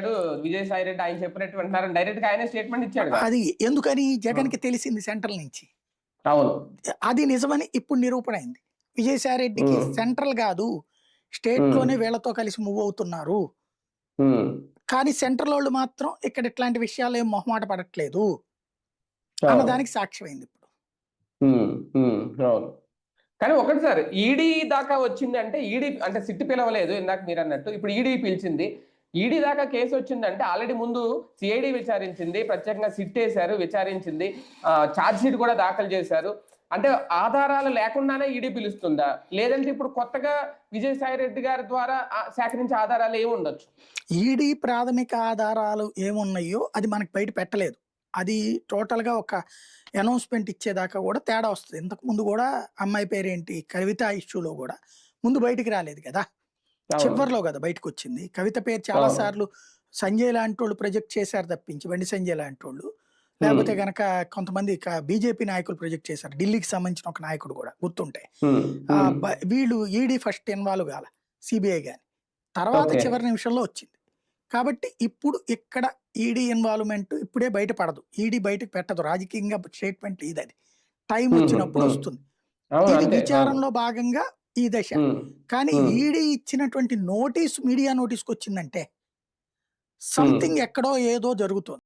విజయసాయి రెడ్డి ఆయన చెప్పినట్టు వింటున్నారు. డైరెక్ట్గా ఆయన స్టేట్మెంట్ ఇచ్చాడు. అది ఎందుకని? జగన్కి తెలిసింది సెంట్రల్ నుంచి. అవును. అది నిజమని ఇప్పుడు నిరూపణ అయింది. విజయసాయి రెడ్డికి. సెంట్రల్ కాదు స్టేట్. లోనే వీళ్ళతో కలిసి మూవ్ అవుతున్నారు. కానీ సెంట్రల్ వాళ్ళు మాత్రం ఇక్కడ ఇట్లాంటి విషయాలు ఏం మొహమాట పడట్లేదు. అవును. అన్నదానికి సాక్ష్యమైంది ఇప్పుడు. అవును. కానీ ఒకటి సార్ ఈడీ దాకా వచ్చింది అంటే ఈడీ అంటే సిట్ పిలవలేదు ఇందాక మీరు అన్నట్టు. ఇప్పుడు ఈడీ పిలిచింది. ఈడీ దాకా కేసు వచ్చిందంటే ఆల్రెడీ ముందు సిఐడి విచారించింది ప్రత్యేకంగా సిట్ వేశారు విచారించింది. ఛార్జ్ షీట్ కూడా దాఖలు చేశారు. అంటే ఆధారాలు లేకుండానే ఈడీ పిలుస్తుందా? లేదంటే ఇప్పుడు కొత్తగా విజయసాయి రెడ్డి గారి ద్వారా సేకరించే ఆధారాలు ఏమి ఉండొచ్చు? ఈడీ ప్రాథమిక ఆధారాలు ఏమున్నాయో అది మనకు బయట పెట్టలేదు. అది టోటల్గా ఒక అనౌన్స్మెంట్ ఇచ్చేదాకా కూడా తేడా వస్తుంది. ఇంతకుముందు కూడా అమ్మాయి పేరేంటి? కవిత ఇష్యూలో కూడా. ముందు బయటికి రాలేదు కదా? చివరిలో కదా బయటకు వచ్చింది కవిత పేరు చాలా. సార్లు సంజయ్ లాంటి వాళ్ళు ప్రొజెక్ట్ చేశారు తప్పించి బండి సంజయ్ లాంటి వాళ్ళు లేకపోతే గనక కొంతమంది బీజేపీ నాయకులు ప్రొజెక్ట్ చేశారు. ఢిల్లీకి సంబంధించిన ఒక నాయకుడు కూడా గుర్తుంటే వీళ్ళు ఈడీ ఫస్ట్ ఇన్వాల్వ్ కాల సిబిఐ గాని. తర్వాత. చివరి నిమిషంలో వచ్చింది. కాబట్టి ఇప్పుడు ఇక్కడ ఈడీ ఇన్వాల్వ్మెంట్ ఇప్పుడే బయటపడదు. ఈడీ బయటకు పెట్టదు. రాజకీయంగా స్టేట్మెంట్ ఇది అది టైం వచ్చినప్పుడు. వస్తుంది. ఇది అంతే. విచారణలో భాగంగా ఈ దశ. కానీ. ఈడీ ఇచ్చినటువంటి నోటీస్ మీడియా నోటీస్కి వచ్చిందంటే సంథింగ్ ఎక్కడో ఏదో జరుగుతుంది.